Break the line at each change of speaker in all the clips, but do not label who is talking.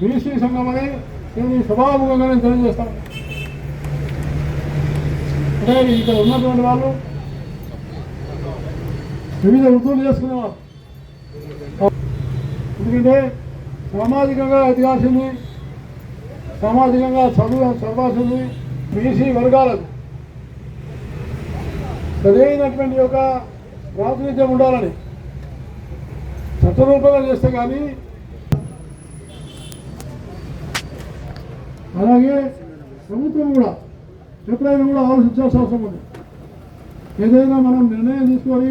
BC సంఘం అని నేను ఈ సభాముఖంగా తెలియజేస్తాను అంటే ఇక్కడ ఉన్నటువంటి వాళ్ళు వివిధ వృత్తులు చేసుకునేవారు. ఎందుకంటే సామాజికంగా ఎదగాల్సింది సామాజికంగా చదువు చదవాల్సింది బీసీ వర్గాలకు సరైనటువంటి యొక్క ప్రాతినిధ్యం ఉండాలని చట్టరూపంగా చేస్తే కానీ అలాగే ప్రభుత్వం కూడా ఎప్పుడైనా కూడా ఆలోచించాల్సిన అవసరం ఉంది. ఏదైనా మనం నిర్ణయం తీసుకొని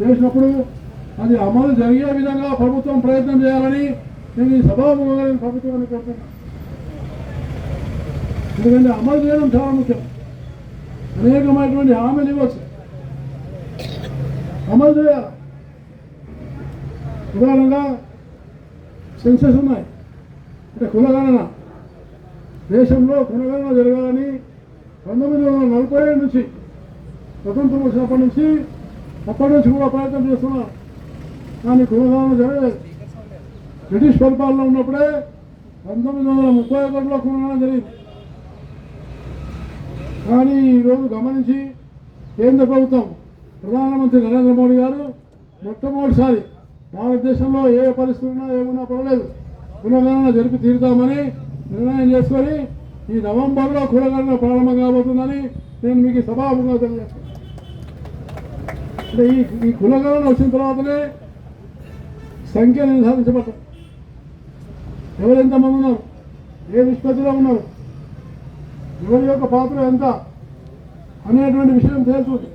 చేసినప్పుడు అది అమలు జరిగే విధంగా ప్రభుత్వం ప్రయత్నం చేయాలని నేను ఈ సభాముఖంగా నేను ప్రభుత్వాన్ని కోరుతున్నాను. ఎందుకంటే అమలు చేయడం చాలా ముఖ్యం. అనేకమైనటువంటి హామీలు ఇవ్వచ్చు. అమలు చేయాలి. ఉదాహరణగా సెన్సెస్ ఉన్నాయి. అంటే కులగణన దేశంలో కులగణన జరగాలని పంతొమ్మిది వందల నలభై ఏడు నుంచి స్వతంత్రం వచ్చినప్పటి నుంచి అప్పటి నుంచి కూడా ప్రయత్నం చేస్తున్నారు కానీ కులగణన జరగలేదు. బ్రిటిష్ పరిపాలన ఉన్నప్పుడే పంతొమ్మిది వందల ముప్పై ఒకటిలో కులగణన జరిగింది. కానీ ఈరోజు గమనించి కేంద్ర ప్రభుత్వం ప్రధానమంత్రి నరేంద్ర మోడీ గారు మొట్టమొదటిసారి భారతదేశంలో ఏ పరిస్థితి ఉన్నా ఏమున్నా పర్వాలేదు. పునర్గణన జరిపి తీరుతామని నిర్ణయం చేసుకొని ఈ నవంబర్లో కులగణన ప్రారంభం కాబోతుందని నేను మీకు సభాముఖంగా తెలియజేస్తాను అంటే ఈ ఈ కులగణన వచ్చిన తర్వాతనే సంఖ్య నిర్ధారించబడతాం ఎవరు ఎంతమంది ఉన్నారు? ఏ నిష్పత్తిలో ఉన్నారు? ఎవరి యొక్క పాత్ర ఎంత? అనేటువంటి విషయం తెలుస్తుంది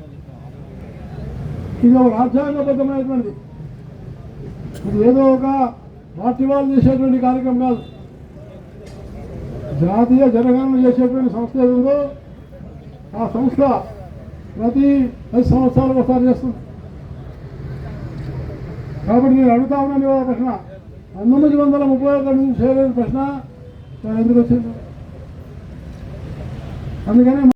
ఇది ఒక రాజ్యాంగబద్ధమైనటువంటిది. ఇది ఏదో ఒక పార్టీ వాళ్ళు చేసేటువంటి కార్యక్రమం కాదు. జాతీయ జనగణన చేసేటువంటి సంస్థ ఏదో ఆ సంస్థ ప్రతి పది సంవత్సరాలు ఒకసారి చేస్తుంది. కాబట్టి నేను అడుగుతా ఉన్నాను ఇవాళ ప్రశ్న. పంతొమ్మిది వందల ముప్పై ఒకటి నుంచి చేయలేని ప్రశ్న ఎందుకు వచ్చింది? అందుకనే